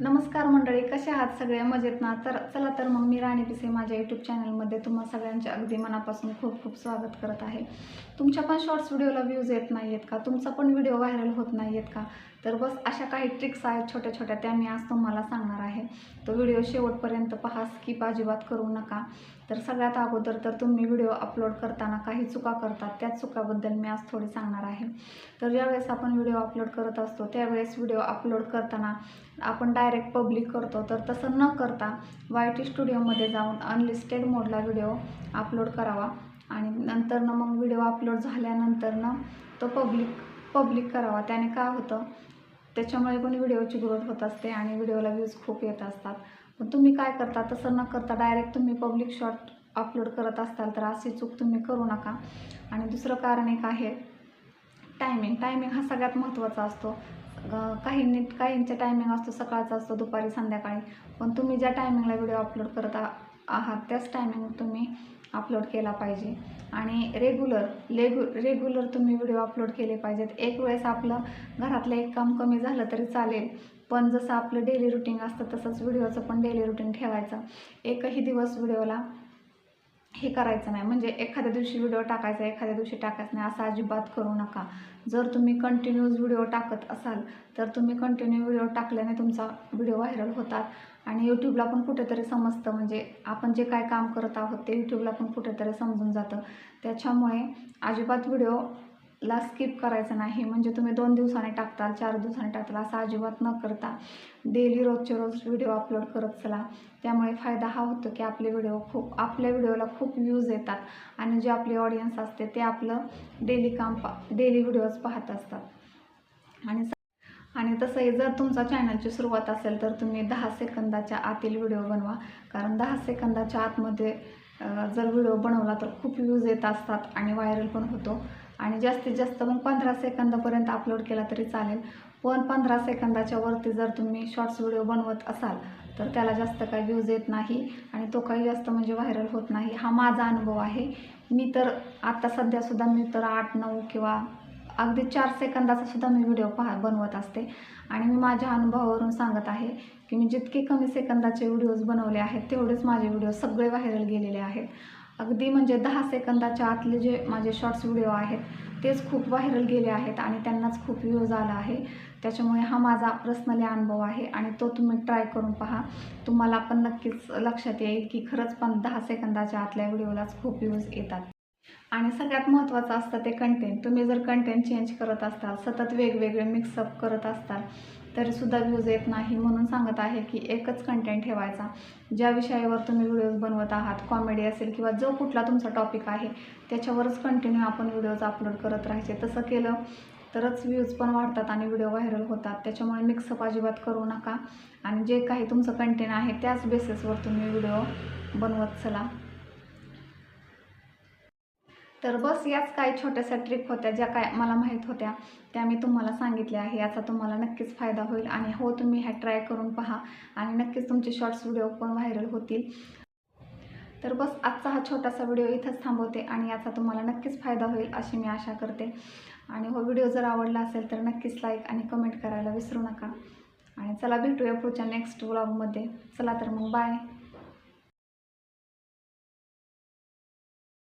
नमस्कार मंडळी कसे आहात सगळ्या मजेत ना? तर चला तर मग मी राणी पिसे माझ्या यूट्यूब चॅनलमध्ये तुम्हा सगळ्यांचे अगदी मनापासून खूप खूप स्वागत करत आहे. तुमच्या पण शॉर्ट्स व्हिडिओला व्ह्यूज येत नाही आहेत का? तुमचा पण व्हिडिओ व्हायरल होत नाही आहेत का? तर बस अशा काही ट्रिक्स आहेत छोट्या छोट्या त्या मी आज तुम्हाला सांगणार आहे. तो व्हिडिओ शेवटपर्यंत पहा स्किप अजिबात करू नका. तर सगळ्यात अगोदर तर तुम्ही व्हिडिओ अपलोड करताना काही चुका करतात त्या चुकाबद्दल मी आज थोडी सांगणार आहे. तर ज्यावेळेस आपण व्हिडिओ अपलोड करत असतो त्यावेळेस व्हिडिओ अपलोड करताना आपण डायरेक्ट पब्लिक करतो. तर तसं न करता वाय टी स्टुडिओमध्ये जाऊन अनलिस्टेड मोडला व्हिडिओ अपलोड करावा आणि नंतरनं मग व्हिडिओ अपलोड झाल्यानंतरनं तो पब्लिक पब्लिक करावा. त्याने काय होतं त्याच्यामुळे पण व्हिडिओची ग्रोथ होत असते आणि व्हिडिओला व्ह्यूज खूप येत असतात. पण तुम्ही काय करता? तसं न करता डायरेक्ट तुम्ही पब्लिक शॉर्ट अपलोड करत असाल तर अशी चूक तुम्ही करू नका. आणि दुसरं कारण एक आहे टायमिंग टायमिंग हा सगळ्यात महत्त्वाचा असतो. अं, नीट काहींचा टायमिंग असतो सकाळचा असतो दुपारी संध्याकाळी. पण तुम्ही ज्या टायमिंगला व्हिडिओ अपलोड करत आहात त्याच टायमिंग तुम्ही अपलोड केला पाहिजे. आणि रेग्युलर लेगु रेग्युलर तुम्ही व्हिडिओ अपलोड केले पाहिजेत. एक वेळेस आपलं घरातलं एक काम कमी झालं तरी चालेल. पण जसं आपलं डेली रुटीन असतं तसंच व्हिडिओचं पण डेली रुटीन ठेवायचं. एकही दिवस व्हिडिओला हे करायचं नाही. म्हणजे एखाद्या दिवशी व्हिडिओ टाकायचा एखाद्या दिवशी टाकायचा नाही. असं अजिबात करू नका. जर तुम्ही कंटिन्यूज व्हिडिओ टाकत असाल तर तुम्ही कंटिन्यू व्हिडिओ टाकल्याने तुमचा व्हिडिओ व्हायरल होतात. आणि यूट्यूबला पण कुठेतरी समजतं. म्हणजे आपण जे काय काम करत आहोत ते यूट्यूबला पण कुठेतरी समजून जातं. त्याच्यामुळे अजिबात व्हिडिओ ला स्किप करायचं नाही. म्हणजे तुम्ही दोन दिवसाने टाकताल चार दिवसाने टाकताल असं अजिबात न करता. डेली रोजचे रोज व्हिडिओ अपलोड करत चला. त्यामुळे फायदा हा होतो की आपले व्हिडिओ खूप आपल्या व्हिडिओला खूप व्ह्यूज येतात. आणि जे आपले ऑडियन्स असते ते आपलं डेली काम पा डेली व्हिडिओज पाहत असतात. आणि आणि तसंही जर तुमचा चॅनलची सुरुवात असेल तर तुम्ही दहा सेकंदाच्या आतील व्हिडिओ बनवा. कारण दहा सेकंदाच्या आतमध्ये जर व्हिडिओ बनवला तर खूप व्ह्यूज येत असतात आणि व्हायरल पण होतो. आणि जास्तीत जास्त मग पंधरा सेकंदापर्यंत अपलोड केला तरी चालेल. पण पंधरा सेकंदाच्या वरती जर तुम्ही शॉर्ट्स व्हिडिओ बनवत असाल तर त्याला जास्त काही व्ह्यूज येत नाही आणि तो काही जास्त म्हणजे व्हायरल होत नाही. हा माझा अनुभव आहे. मी तर आत्ता सध्यासुद्धा मी तर आठ नऊ किंवा अगदी चार सेकंदाचा सुद्धा मी व्हिडिओ पहा बनवत असते. आणि मी माझ्या अनुभवावरून सांगत आहे की मी जितके कमी सेकंदाचे व्हिडिओज बनवले आहेत तेवढेच माझे व्हिडिओ सगळे व्हायरल गेलेले आहेत. अगदी म्हणजे दहा सेकंदाच्या आतले जे माझे शॉर्ट्स व्हिडिओ आहेत तेच खूप व्हायरल गेले आहेत आणि त्यांनाच खूप व्ह्यूज आला आहे. त्याच्यामुळे हा माझा पर्सनली अनुभव आहे आणि तो तुम्ही ट्राय करून पहा. तुम्हाला पण नक्कीच लक्षात येईल की खरंच पण दहा सेकंदाच्या आतल्या व्हिडिओलाच खूप व्ह्यूज येतात. आणि सगळ्यात महत्त्वाचं असतं ते कंटेंट तुम्ही जर कंटेंट चेंज करत असताल सतत वेगवेगळे मिक्सअप करत असताल तरीसुद्धा व्ह्यूज येत नाही म्हणून सांगत आहे की एकच कंटेंट ठेवायचा. ज्या विषयावर तुम्ही व्हिडिओज बनवत आहात कॉमेडी असेल किंवा जो कुठला तुमचा टॉपिक आहे त्याच्यावरच कंटिन्यू आपण व्हिडिओज अपलोड करत राहायचे. तसं केलं तरच व्ह्यूज पण वाढतात आणि व्हिडिओ व्हायरल होतात. त्याच्यामुळे मिक्सअप अजिबात करू नका. आणि जे काही तुमचं कंटेंट आहे त्याच बेसिसवर तुम्ही व्हिडिओ बनवत चला. तर बस याच काही छोट्याशा ट्रिक होत्या ज्या काय मला माहीत होत्या. त्या मी तुम्हाला सांगितल्या आहे. याचा तुम्हाला नक्कीच फायदा होईल आणि हो तुम्ही ह्या ट्राय करून पहा आणि नक्कीच तुमचे शॉर्ट्स व्हिडिओ पण व्हायरल होतील. तर बस आजचा हा छोटासा व्हिडिओ इथंच थांबवते आणि याचा तुम्हाला नक्कीच फायदा होईल अशी मी आशा करते. आणि हो व्हिडिओ जर आवडला असेल तर नक्कीच लाईक आणि कमेंट करायला विसरू नका. आणि चला भेटूया पुढच्या नेक्स्ट व्लॉगमध्ये चला तर मग बाय